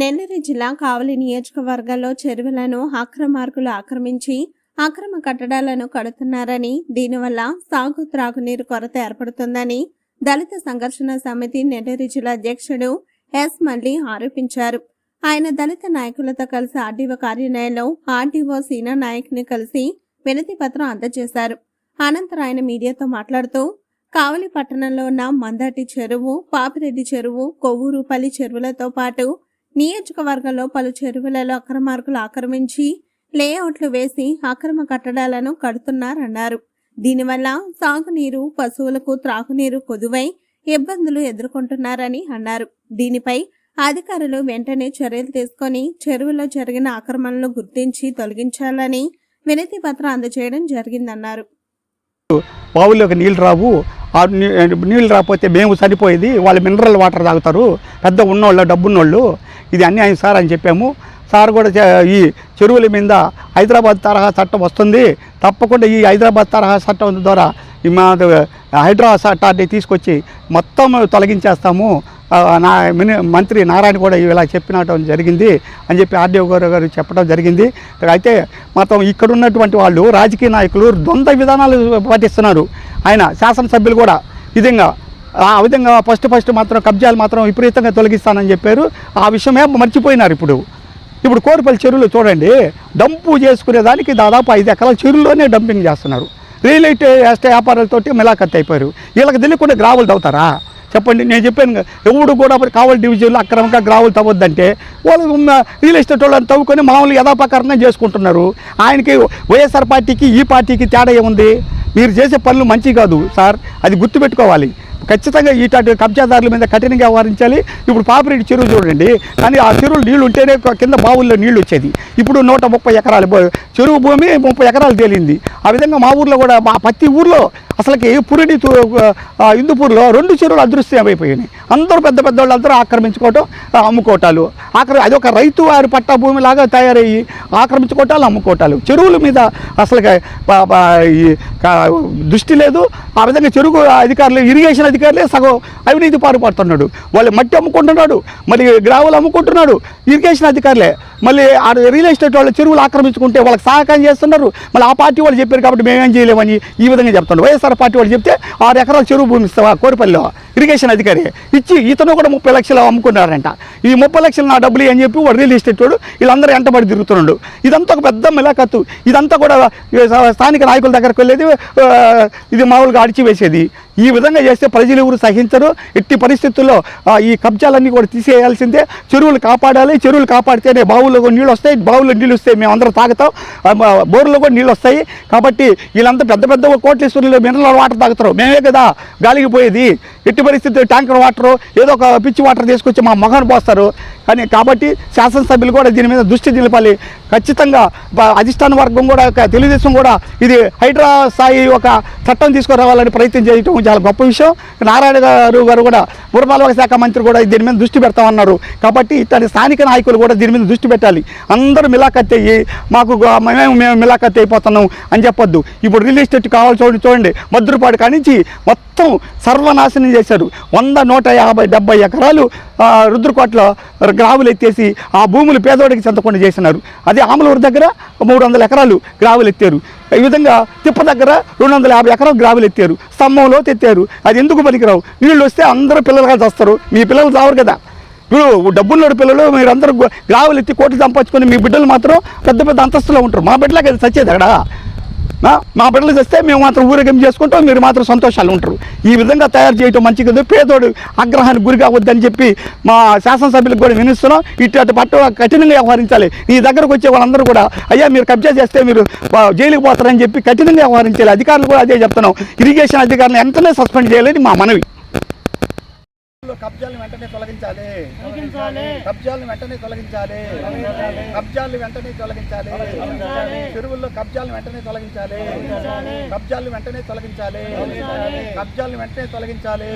నెల్లూరు జిల్లా కావలి నియోజకవర్గాల్లో చెరువులను అక్రమార్కులు ఆక్రమించి అక్రమ కట్టడాలను కడుతున్నారని దీనివల్ల సాగు త్రాగునీరు కొరత ఏర్పడుతుందని దళిత సంఘర్షణ సమితి నెల్లూరు జిల్లా అధ్యక్షుడు ఎస్ మల్లి ఆరోపించారు. ఆయన దళిత నాయకులతో కలిసి ఆర్డీఓ కార్యాలయంలో ఆర్డీఓ సీనా నాయక్ని కలిసి వినతి పత్రం అందజేశారు. అనంతరం ఆయన మీడియాతో మాట్లాడుతూ కావలి పట్టణంలో ఉన్న మందాటి చెరువు పాపిరెడ్డి చెరువు కొవ్వూరుపల్లి చెరువులతో పాటు నియోజకవర్గంలో పలు చెరువులలో అక్రమార్కులు ఆక్రమించి లేఅవుట్లు వేసి అక్రమ కట్టడాలను కడుతున్నారన్నారు. దీనివల్ల సాగునీరు పశువులకు త్రాగునీరు కొదువై ఇబ్బందులు ఎదుర్కొంటున్నారని అన్నారు. దీనిపై అధికారులు వెంటనే చర్యలు తీసుకొని చెరువులో జరిగిన ఆక్రమణలను గుర్తించి తొలగించాలని వినతి పత్రం అందజేయడం జరిగిందన్నారు. బావుల్లోకి నీళ్ళు రావు. ఆ నీళ్ళు రాకపోతే మేము చనిపోయేది. వాళ్ళు మినరల్ వాటర్ తాగుతారు. పెద్ద ఉన్నోళ్ళు డబ్బున్నోళ్ళు. ఇది అన్యాయం సార్ అని చెప్పాము. సార్ కూడా చే- ఈ చెరువుల మీద హైదరాబాద్ తరహా చట్టం వస్తుంది. తప్పకుండా ఈ హైదరాబాద్ తరహా చట్టం ద్వారా ఈ మా హైడ్రా చట్టాన్ని తీసుకొచ్చి మొత్తం తొలగించేస్తాము. నా మిని- మంత్రి నారాయణ కూడా ఇలా చెప్పినటం జరిగింది అని చెప్పి ఆర్డీఓ గారు గారు చెప్పడం జరిగింది. అయితే మొత్తం ఇక్కడ ఉన్నటువంటి వాళ్ళు రాజకీయ నాయకులు ద్వంద్వ విధానాలు పాటిస్తున్నారు. ఆయన శాసనసభ్యులు కూడా విధంగా ఆ విధంగా ఫస్ట్ ఫస్ట్ మాత్రం కబ్జాలు మాత్రం విపరీతంగా తొలగిస్తానని చెప్పారు. ఆ విషయమే మర్చిపోయినారు ఇప్పుడు. ఇప్పుడు కోరిపల్లి చెరువులు చూడండి. డంపు చేసుకునేదానికి దాదాపు ఐదు ఎకరాల చెరువులోనే డంపింగ్ చేస్తున్నారు. రియల్ ఎస్టేట్ వ్యాపారాలతోటి మిలాఖత్ అయిపోయారు. వీళ్ళకి తెలియకుండా గ్రావులు తవ్వుతారా? చెప్పండి నేను చెప్పాను ఎవడు కూడా కావాలి డివిజన్లో అక్రమంగా గ్రావులు తవ్వద్దంటే వాళ్ళు రియల్ ఎస్టేట్ వాళ్ళని తవ్వుకొని మామూలు యథాపకారంగా చేసుకుంటున్నారు. ఆయనకి వైఎస్ఆర్ పార్టీకి ఈ పార్టీకి తేడా ఏముంది? మీరు చేసే పనులు మంచి కాదు సార్. అది గుర్తుపెట్టుకోవాలి. ఖచ్చితంగా ఇట్లాంటి కబ్జాదారుల మీద కఠినంగా వ్యవహరించాలి. ఇప్పుడు పాపిరెడ్డి చెరువు చూడండి. కానీ ఆ చెరువులు నీళ్ళు ఉంటేనే కింద బావుల్లో నీళ్ళు వచ్చేది. ఇప్పుడు నూట ముప్పై ఎకరాలు చెరువు భూమి ముప్పై ఎకరాలు తేలింది. ఆ విధంగా మా ఊర్లో కూడా మా ప్రతి ఊర్లో అసలుకి పురిడి ఇందుపూర్లో రెండు చెరువులు అదృశ్యమైపోయినాయి. అందరూ పెద్ద పెద్ద వాళ్ళు అందరూ ఆక్రమించుకోవటం అమ్ముకోవటాలు. ఆక్రమి అదొక రైతు వారి పట్టా భూమిలాగా తయారయ్యి ఆక్రమించుకోవటాలు అమ్ముకోవటాలు. చెరువుల మీద అసలు దృష్టి లేదు. ఆ విధంగా చెరువు అధికారులు ఇరిగేషన్ అధికారులే సగం అవినీతి పాల్పడుతున్నాడు వాళ్ళు మట్టి అమ్ముకుంటున్నాడు మరి గ్రావులు అమ్ముకుంటున్నాడు. ఇరిగేషన్ అధికారులే. మళ్ళీ ఆడ రియల్ ఎస్టేట్ వాళ్ళు చెరువులు ఆక్రమించుకుంటే వాళ్ళకి సహకారం చేస్తున్నారు. మళ్ళీ ఆ పార్టీ వాళ్ళు చెప్పారు కాబట్టి మేమేం చేయలేమని ఈ విధంగా చెప్తున్నారు. వైఎస్ఆర్ పార్టీ వాళ్ళు చెప్తే ఆరు ఎకరాల చెరువు భూమి ఇస్తావా కోరిపల్లిలో? ఇరిగేషన్ అధికారి ఇచ్చి ఇతను కూడా ముప్పై లక్షలు అమ్ముకున్నారంట. ఈ ముప్పై లక్షలు నా డబ్బులు అని చెప్పి వాడు రియల్ ఎస్టేట్ వాడు వీళ్ళందరూ ఎంటబడి తిరుగుతున్నాడు. ఇదంతా ఒక పెద్ద మిలాఖత్తు ఇదంతా కూడా స్థానిక నాయకుల దగ్గరకు వెళ్ళేది ఇది మామూలుగా అడిచివేసేది. ఈ విధంగా చేస్తే ప్రజలు ఎవరు సహించరు. ఎట్టి పరిస్థితుల్లో ఆ, ఈ కబ్జాలన్నీ కూడా తీసేయాల్సిందే. చెరువులు కాపాడాలి. చెరువులు కాపాడితేనే బావుల్లో కూడా నీళ్ళు వస్తాయి బావుల్లో నీళ్ళు వస్తాయి. మేము అందరం తాగుతాం. బోర్లో కూడా నీళ్ళు వస్తాయి. కాబట్టి వీళ్ళంతా పెద్ద పెద్ద కోట్లేశ్వరులు మినరల్ వాటర్ తాగుతారు. మేమే కదా గాలికి పోయేది. ఎట్టి పరిస్థితి ట్యాంకర్ వాటర్ ఏదో ఒక పిచ్చి వాటర్ తీసుకొచ్చి మా మొహాన్ని పోస్తారు. కానీ కాబట్టి శాసనసభ్యులు కూడా దీని మీద దృష్టి నిలపాలి. ఖచ్చితంగా అధిష్టాన వర్గం కూడా తెలుగుదేశం కూడా ఇది హైడ్రా స్థాయి ఒక చట్టం తీసుకురావాలని ప్రయత్నం చేయటం చాలా గొప్ప విషయం. నారాయణ గారు గారు కూడా పురపాలక శాఖ మంత్రి కూడా దీని మీద దృష్టి పెడతామన్నారు. కాబట్టి ఇట్లాంటి స్థానిక నాయకులు కూడా దీని మీద దృష్టి పెట్టాలి. అందరూ మిలాఖత్ అయ్యి మాకు మేము మేము మిలాఖత్ అయిపోతున్నాం అని చెప్పొద్దు. ఇప్పుడు రియల్ ఎస్టేట్ కావాలి చూడండి చూడండి. మద్దురుపాడు కానించి మొత్తం సర్వనాశనం చేశారు. వంద నూట యాభై డెబ్బై ఎకరాలు రుద్రకోట్ల గ్రావులు ఎత్తేసి ఆ భూములు పేదోడికి చెందకుండా చేసినారు. అదే ఆమలూరు దగ్గర మూడు వందల ఎకరాలు గ్రావులు ఎత్తారు. ఈ విధంగా తిప్ప దగ్గర రెండు వందల యాభై ఎకరాలు గ్రావులు ఎత్తారు. స్తంభంలో తెత్తారు అది ఎందుకు పనికిరావు? నీళ్ళు వస్తే అందరూ పిల్లలుగా చేస్తారు. మీ పిల్లలు చావరు కదా. ఇప్పుడు డబ్బున్నోడు పిల్లలు మీరందరూ గ్రావులు ఎత్తి కోట్లు సంపాదించుకొని మీ బిడ్డలు మాత్రం పెద్ద పెద్ద అంతస్తులో ఉంటారు. మా బిడ్డలకి అది సచ్చేది అక్కడ. మా బిడ్డలు చేస్తే మేము మాత్రం ఊరేగం చేసుకుంటాం మీరు మాత్రం సంతోషాలు ఉంటారు. ఈ విధంగా తయారు చేయటం మంచి కదా. పేదోడు ఆగ్రహానికి గురి కావద్దని చెప్పి మా శాసనసభ్యులకు కూడా వినిస్తున్నాం ఇటు పట్టు కఠినంగా వ్యవహరించాలి. ఈ దగ్గరకు వచ్చే వాళ్ళందరూ కూడా అయ్యా మీరు కబ్జా చేస్తే మీరు జైలుకి పోతారని చెప్పి కఠినంగా వ్యవహరించాలి. అధికారులు కూడా అదే చెప్తున్నాం. ఇరిగేషన్ అధికారులను వెంటనే సస్పెండ్ చేయాలని మా మనవి. కబ్జాలను వెంటనే తొలగించాలి. కబ్జాలను వెంటనే తొలగించాలి. కబ్జాలు వెంటనే తొలగించాలి. చెరువుల్లో కబ్జాలను వెంటనే తొలగించాలి. కబ్జాలు వెంటనే తొలగించాలి. కబ్జాలను వెంటనే తొలగించాలి.